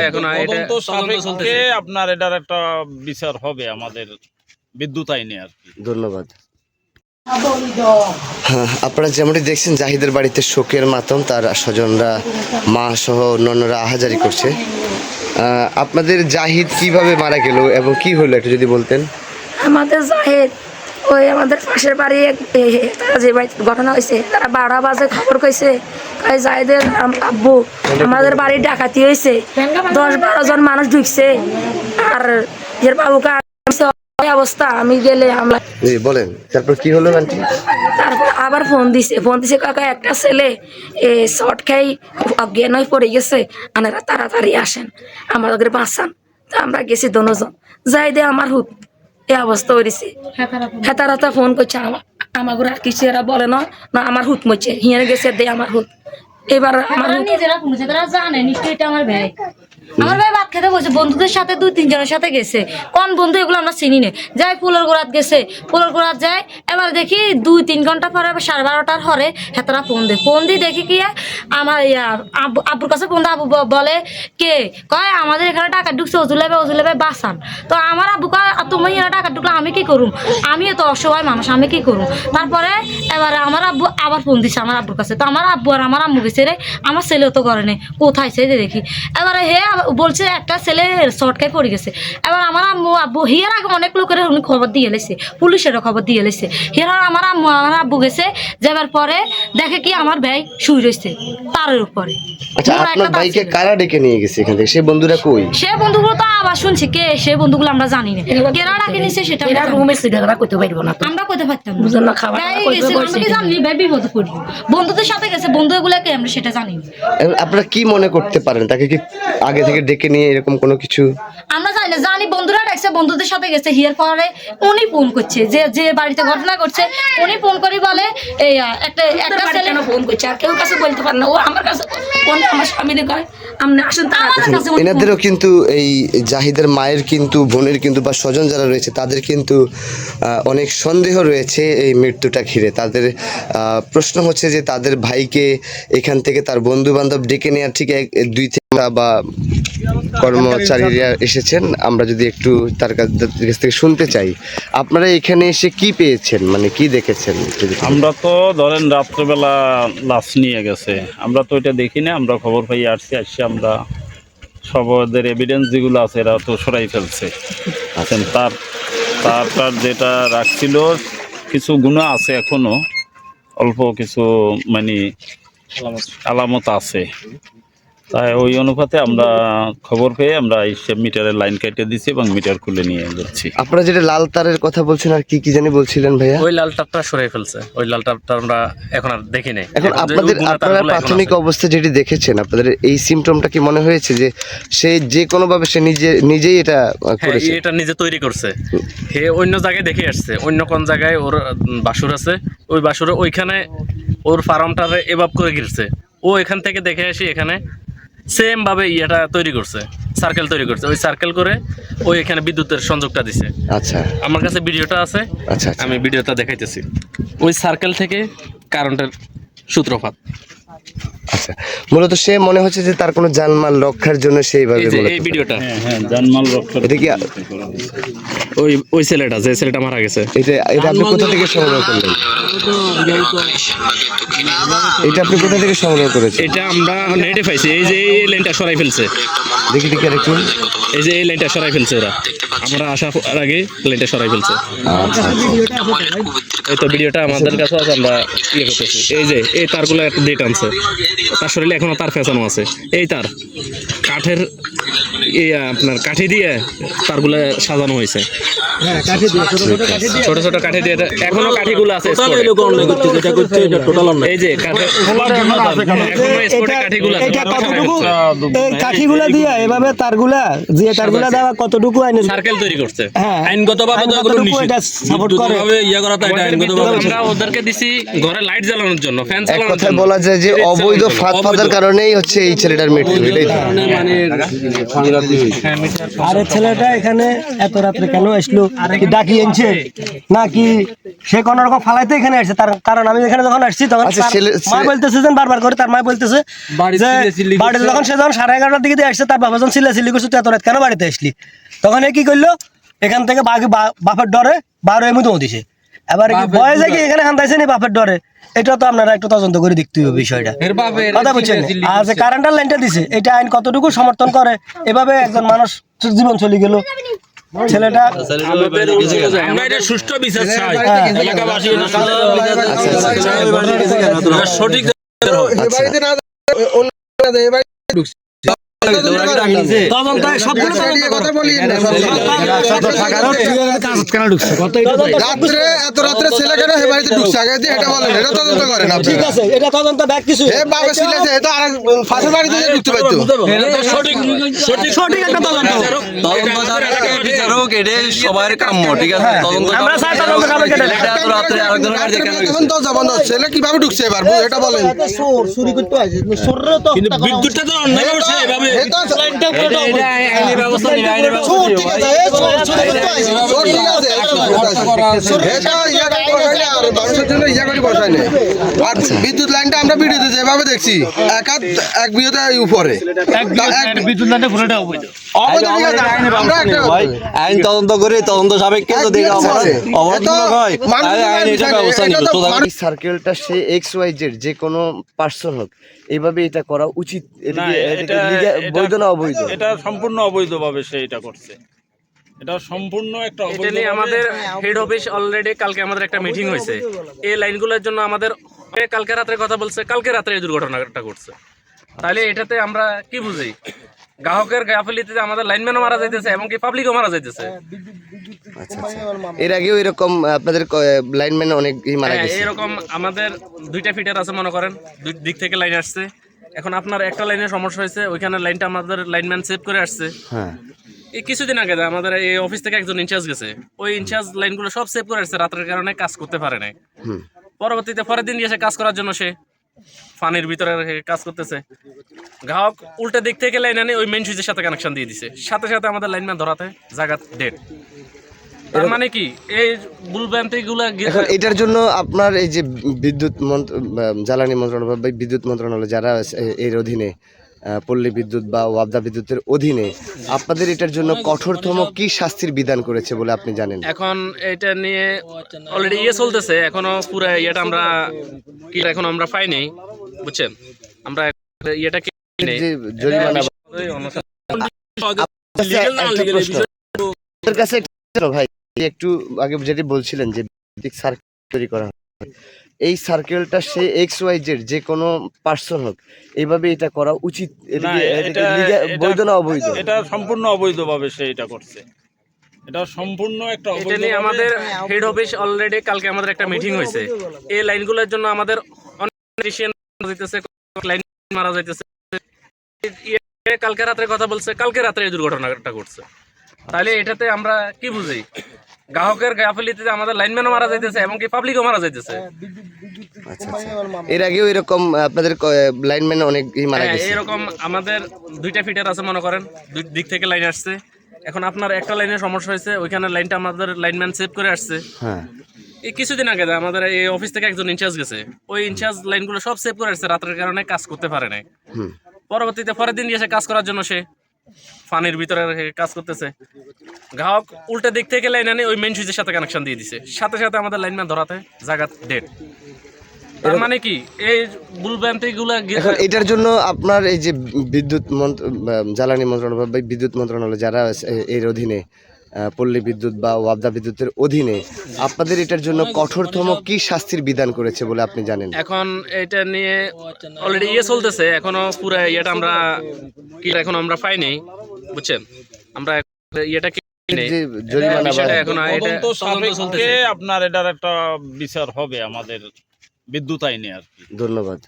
এখন তদন্ত তদন্ত সাপেক্ষে আপনার এটার একটা বিচার হবে আমাদের বিদ্যুৎ আইনে আর কি। ধন্যবাদ। হ্যাঁ, আপনারা যেমনটি দেখছেন জাহিদের বাড়িতে শোকের মাতম তার স্বজনরা মা সহ অন্যান্যরা আহাজারি করছে। আহ, আপনাদের জাহিদ কীভাবে মারা গেল এবং কি হলো একটু যদি বলতেন। আমাদের জাহেদ ওই আমাদের পাশের বাড়ি তারা যে ঘটনা হয়েছে তারা বারো বাজে খবর কইছে। কয় আম- আব্বু আমাদের বাড়ি ডাকাতি হয়েছে। দশ বারো জন মানুষ ঢুকছে। আর এর বাবুকে অবস্থা আমি গেলে আমরা বলেন তারপর কি হলো আন্টি? তারপর আবার ফোন দিছে। ফোন দিছে কাকা একটা ছেলে এ শর্ট খাই অজ্ঞান হয়ে পড়ে গেছে। আনারা তাড়াতাড়ি আসেন। আমাদের বাঁচান। তা আমরা গেছি দনোজন যাই দে আমার হুত। এই অবস্থা হয়েছে হাতা ফোন করছে আমার আমাকে আর কিছু এরা বলে না না আমার হুত মরছে হিয়ার গেছে দে আমার হুত। এবার আমার পুলিশে তারা জানে নিশ্চয়ই এটা আমার ভাই। আমার ভাই ভাত খেতে বসে, বন্ধুদের সাথে দুই তিনজনের সাথে গেছে। কোন বন্ধু এগুলো আমরা চিনি না। যাই ফুলের গোড়াত গেছে, ফুলের গোড়াত যায় এবার দেখি দুই তিন ঘণ্টা পরে সাড়ে বারোটার হরে হেতারা ফোন দে ফোন দিয়ে দেখি কি আমার আব্বুর কাছে ফোন দিয়ে, আব্বু বলে, কে? কয়, আমাদের এখানে টাকা ঢুকছে অজুলেবে অজুলেবে বাসান তো আমার আব্বু কয়, "আর তুমি এখানে টাকা ঢুকলে আমি কি করুম? আমিও তো অসহায় মানুষ, আমি কি করুম? তারপরে এবারে আমার আব্বু আবার ফোন দিছে আমার আব্বুর কাছে। তো আমার আব্বু আর আমার আম্মু গেছে রে, আমার ছেলেও তো করে নাই, কোথায় সে দেখি। এবারে হে বলছে একটা ছেলে শর্টকায় পড়ে গেছে। এবার আমার আম্মু আব্বু হিয়ার আগে অনেক লোকের উনি খবর দিয়ে এলেছে পুলিশেরও খবর দিয়ে এলেছে হিয়ার আমার আম্মু আমার আব্বু গেছে যাবার পরে দেখে কি আমার ভাই শুই রয়েছে তারের উপরে। আচ্ছা আপনার ভাইকে কারা ডেকে নিয়ে গেছে এখান থেকে? সে বন্ধুরা কই? সে বন্ধুগুলো তো আবার শুনছি কে? সে বন্ধুগুলো আমরা জানি না। কেরা ডাকে নিছে সেটা এরা জানি না। রুমে করতে পারব না আমরা কইতে পারতাম না। না, খাবার গেছে, আমরা কি জানি? ভাই বিপদে পড়ি। বন্ধুদের সাথে গেছে বন্ধু এগুলাকে আমরা সেটা জানি আপনারা কি মনে করতে পারেন? তাকে কি আগে থেকে ডেকে নিয়ে এরকম কোনো কিছু? আমরা জানি না জানি বন্ধুরা ডাকছে বন্ধুদের সাথে গেছে। হিয়ার পরে উনি ফোন করছে যে যে বাড়িতে ঘটনা করছে উনি ফোন করে বলে এই একটা একটা ছেলে কেন ফোন করছে? আর কেউ কাছে বলতে পারে না। ও আমার কাছে ফোন আমার স্বামীরে কয় আপনি আসেন আমার কাছে এনাদেরও কিন্তু এই জাহিদের মায়ের কিন্তু বোনের কিন্তু বা স্বজন যারা রয়েছে তাদের কিন্তু অনেক সন্দেহ রয়েছে এই মৃত্যুটা ঘিরে। তাদের আহ, প্রশ্ন হচ্ছে যে তাদের ভাইকে এখান থেকে তার বন্ধু বান্ধব ডেকে নেওয়ার ঠিক এক দুই থেকে বা কর্মচারীরা এসেছেন। আমরা যদি একটু তার কাছ থেকে শুনতে চাই আপনারা এখানে এসে কি পেয়েছেন? মানে কি দেখেছেন? আমরা তো ধরেন রাত্রেবেলা লাশ নিয়ে গেছে। আমরা তো এটা দেখি না আমরা খবর পাই আসছি আসছি আমরা সব ওদের এভিডেন্স যেগুলো আছে এরা তো সরাই ফেলছে। আছেন তার তার তার যেটা রাখছিল কিছু গুণা আছে এখনও অল্প কিছু মানে আলামত আছে। তাই ওই অনুপাতে আমরা খবর পেয়ে আমরা এসে মিটারের লাইন কেটে দিছি এবং মিটার খুলে নিয়ে যাচ্ছি। আপনারা যেটা লাল তারের কথা বলছেন আর কি কি জানি বলছিলেন ভাইয়া? ওই লাল টাপটা সরাই ফেলছে। ওই লাল টাপটা আমরা এখন আর দেখি নাই। এখন যে আপনাদের আপনারা প্রাথমিক অবস্থা যেটি দেখেছেন আপনাদের এই সিমটমটা কি মনে হয়েছে যে সে যে কোনো ভাবে সে নিজে নিজেই এটা হ্যাঁ করেছে? এটা নিজে তৈরি করছে। হে অন্য জায়গায় দেখে আসছে। অন্য কোন জায়গায় ওর বাসুর আছে। ওই বাসুরে ওইখানে ওর ফার্মটারে এভাব করে গিরছে ও এখান থেকে দেখে আসি এখানে সেম ভাবে ইয়েটা তৈরি করছে সার্কেল তৈরি করছে। ওই সার্কেল করে ওই এখানে বিদ্যুতের সংযোগটা দিছে। আচ্ছা। আমার কাছে ভিডিওটা আছে আচ্ছা আচ্ছা। আমি ভিডিওটা দেখাইতেছি। ওই সার্কেল থেকে কারেন্টের সূত্রপাত। আচ্ছা মূলত সে মনে হচ্ছে যে তার কোনো জানমাল রক্ষার জন্য সেইভাবে এই ভিডিওটা। হ্যাঁ হ্যাঁ জানমাল রক্ষা এটা কি ওই ওই ছেলেটা যে ছেলেটা মারা গেছে। এটা এটা আপনি কোথা থেকে সংগ্রহ করলেন? এটা আপনি কোথা থেকে সংগ্রহ করেছেন? এটা আমরা নেটে পাইছি এই যে এই লাইনটা সরাই ফেলছে। দেখি দেখি আরেকটু। এই যে এই লাইনটা সরাই ফেলছে ওরা। আমরা আসার আগে লাইনটা সরাই ফেলছে। আচ্ছা এই তো ভিডিওটা আমাদের কাছে আছে আমরা ইয়ে করতেছি। এই যে এই তারগুলো একটা দিয়ে টানছে তার শরীরে এখনও তার ফেসানো আছে। এই তার কাঠের আপনার কাঠি দিয়ে তারগুলো সাজানো হয়েছে। ছোট ছোট কাঠি দিয়ে। এখনও কাঠিগুলো আছে এই যে কাঠিগুলো কতটুকু? দিয়ে এভাবে তারগুলা যে তারগুলা দেওয়া কতটুকু আইন সার্কেল তৈরি করছে। হ্যাঁ। আইনগতভাবে এটা সাপোর্ট করে? ইয়ে করা তো এটা আইনগতভাবে আমরা ওদেরকে দিছি ঘরে লাইট জ্বালানোর জন্য ফ্যান এক চালানোর কথায় জন্য। বলা যায় যে অবৈধ ফাঁদ ফাঁদার কারণেই হচ্ছে এই ছেলেটার মৃত্যু এটাই তো। মানে আরে ছেলেটা এখানে এত রাত্রে কেন আসলো? কি ডাকি এনেছে নাকি সে কোন রকম ফালাইতে এখানে আসছে? তার কারণ আমি এখানে যখন আসছি তখন আচ্ছা, মা বলতেছে যে বারবার করে তার মা বলতেছে বাড়িতে যখন সে যখন সাড়ে এগারোটার দিকে আসছে তার বাবা যখন চিল্লা চিল্লি করছে তুই এত রাত কেন বাড়িতে আসলি? তখন এ কি করল? এখান থেকে বাঘ- বা- বাপের ডরে বারো এমনি দিছে এবার কি ভয়ে কি এখানে হান্দাইছে নি বাপের ডরে এটা তো আপনারা একটু তদন্ত করে দেখতে হবে বিষয়টা কথা বলছেন আর যে কারেন্টার লাইনটা দিছে এটা আইন কতটুকু সমর্থন করে এভাবে একজন মানুষ জীবন চলে গেল ছেলেটা আমরা এটা সুষ্ঠু বিচার চাই এলাকাবাসী সঠিক রাত্রে এত রাত্রে ছেলে কেন হে বাড়িতে ঢুকছে? আগে দিয়ে এটা বলেন এটা তদন্ত করেন ঠিক আছে এটা তদন্ত ব্যাগ কিছু। এ বাবা ছিলেছে এ তো আর ফাঁসের বাড়িতে যে ঢুকতে পারতো। সঠিক সঠিক সঠিক একটা তদন্ত। তদন্ত বিচারক এটা সবার কাম্য ঠিক আছে তদন্ত আমরা চাই তদন্ত হবে কেটে এটা এত রাত্রে আরেকজনের বাড়িতে কেন তখন দরজা বন্ধ ছেলে কীভাবে ঢুকছে এবার? এটা বলেন। চোর চুরি করতে আসে চোরেরও তো কিন্তু বিদ্যুৎটা তো অন্যায় করছে এভাবে। ব্যবস্থা আর মানুষের জন্য ইয়া করে বসায় না। আর বিদ্যুৎ লাইনটা আমরা ভিডিওতে যেভাবে দেখছি এক হাত এক বিয়েতে উপরে। বিদ্যুৎ লাইনে পুরোটা অবৈধ। অবৈধ ঠিক আছে, আমরা একটা আইন তদন্ত করে তদন্ত সাপেক্ষে যদি অপরাধ অপরাধমূলক হয়। তাহলে আইন এটা ব্যবস্থা নিবে সোজা এই সার্কেলটা সে এক্স ওয়াই জেড যে কোনো পার্সন হোক এইভাবে এটা করা উচিত। এটা এটা বৈধ না অবৈধ? এটা সম্পূর্ণ অবৈধভাবে সে এটা করছে। এটা সম্পূর্ণ একটা এটা নিয়ে আমাদের হেড অফিস অলরেডি কালকে আমাদের একটা মিটিং হয়েছে। এই লাইনগুলোর জন্য আমাদের কালকে রাত্রে কথা বলছে কালকে রাত্রে এই দুর্ঘটনাটা ঘটছে। তাহলে এটাতে আমরা কি বুঝি? গ্রাহকের গাফিলিতে আমাদের লাইনম্যানও মারা যাইতেছে এমনকি পাবলিকও মারা যাইতেছে? আচ্ছা আচ্ছা। এর আগেও এরকম আপনাদের লাইনম্যান অনেকই মারা হ্যাঁ, গেছে। এরকম আমাদের দুইটা ফিটার আছে মনে করেন দুই দিক থেকে লাইন আসছে। এখন আপনার একটা লাইনের সমস্যা হয়েছে ওইখানে লাইনটা আমাদের লাইনম্যান সেভ করে আসছে। হ্যাঁ। এই কিছুদিন আগে আমাদের এই অফিস থেকে একজন ইনচার্জ গেছে। ওই ইনচার্জ লাইনগুলো সব সেভ করে আসছে রাতের কারণে কাজ করতে পারে নাই। পরবর্তীতে পরের দিন এসে কাজ করার জন্য সে ফানির ভিতরে কাজ করতেছে। গ্রাহক উল্টা দিক থেকে লাইন আনে ওই মেন সুইচের সাথে কানেকশন দিয়ে দিছে। সাথে সাথে আমাদের লাইনম্যান ধরাতে জায়গা ডেট তার মানে কি? এই ভুলভ্রান্তি গুলা এখন এটার জন্য আপনার এই যে বিদ্যুৎ জ্বালানি মন্ত্রণালয় বা বিদ্যুৎ মন্ত্রণালয় যারা এর অধীনে পল্লী বিদ্যুৎ বা ওয়াবদা বিদ্যুতের অধীনে আপনাদের এটার জন্য কঠোরতম কি শাস্তির বিধান করেছে বলে আপনি জানেন? এখন এটা নিয়ে অলরেডি ইয়ে চলতেছে এখনও পুরো ইয়েটা আমরা এখন আমরা পাইনি বুঝছেন? আমরা ইয়েটা কি নেই? জরিমানা আচ্ছা। আপনার কাছে ভাই একটু আগে যেটি বলছিলেন যে সার্কেল তৈরি করা এই সার্কেলটা সে এক্স ওয়াই জেড যে কোনো পার্সন হোক এইভাবে এটা করা উচিত। বৈধ না অবৈধ? এটা সম্পূর্ণ অবৈধভাবে সে এটা করছে। এটা সম্পূর্ণ একটা এটা নিয়ে আমাদের হেড অফিস অলরেডি কালকে আমাদের একটা মিটিং হয়েছে। এই লাইনগুলোর জন্য আমাদের অনেক লাইন মারা যাইতেছে। ইয়ে কালকে রাত্রে কথা বলছে কালকে রাত্রে এই দুর্ঘটনাটা ঘটছে। তাহলে এটাতে আমরা কি বুঝি? গ্রাহকের গাফিলিতে আমাদের লাইনম্যানও মারা যাইতেছে এমনকি পাবলিকও মারা যাইতেছে। আচ্ছা আচ্ছা। এর আগেও এরকম আপনাদের লাইনম্যান অনেকই মারা হ্যাঁ, গেছে। এরকম আমাদের দুইটা ফিটার আছে মনে করেন দুই দিক থেকে লাইন আসছে। এখন আপনার একটা লাইনের সমস্যা হয়েছে ওইখানে লাইনটা আমাদের লাইনম্যান সেভ করে আসছে। হ্যাঁ। এই কিছুদিন আগে আমাদের এই অফিস থেকে একজন ইনচার্জ গেছে ওই ইনচার্জ লাইনগুলো সব সেভ করে আসছে রাতের কারণে কাজ করতে পারে নাই। পরবর্তীতে পরের দিন এসে কাজ করার জন্য সে ফানির ভিতরে কাজ করতেছে। গ্রাহক উল্টে দিক থেকে লাইন আনে ওই মেন সুইচের সাথে কানেকশন দিয়ে দিছে। সাথে সাথে আমাদের লাইনম্যান ধরাতে জায়গা ডেট তার মানে কি? এই ভুলভ্রান্তি এটার জন্য আপনার এই যে বিদ্যুৎ মন্ত্র জ্বালানি মন্ত্রণালয় বা বিদ্যুৎ মন্ত্রণালয় যারা এর অধীনে পল্লী বিদ্যুৎ বা ওয়াবদা বিদ্যুতের অধীনে আপনাদের এটার জন্য কঠোরতম কি শাস্তির বিধান করেছে বলে আপনি জানেন? এখন এটা নিয়ে অলরেডি ইয়ে চলতেছে এখনও পুরো ইয়েটা আমরা কি এখন আমরা পাইনি বুঝছেন? আমরা ইয়েটা নেই। আপনার এটার একটা বিচার হবে আমাদের বিদ্যুৎ আইনে আর ধন্যবাদ।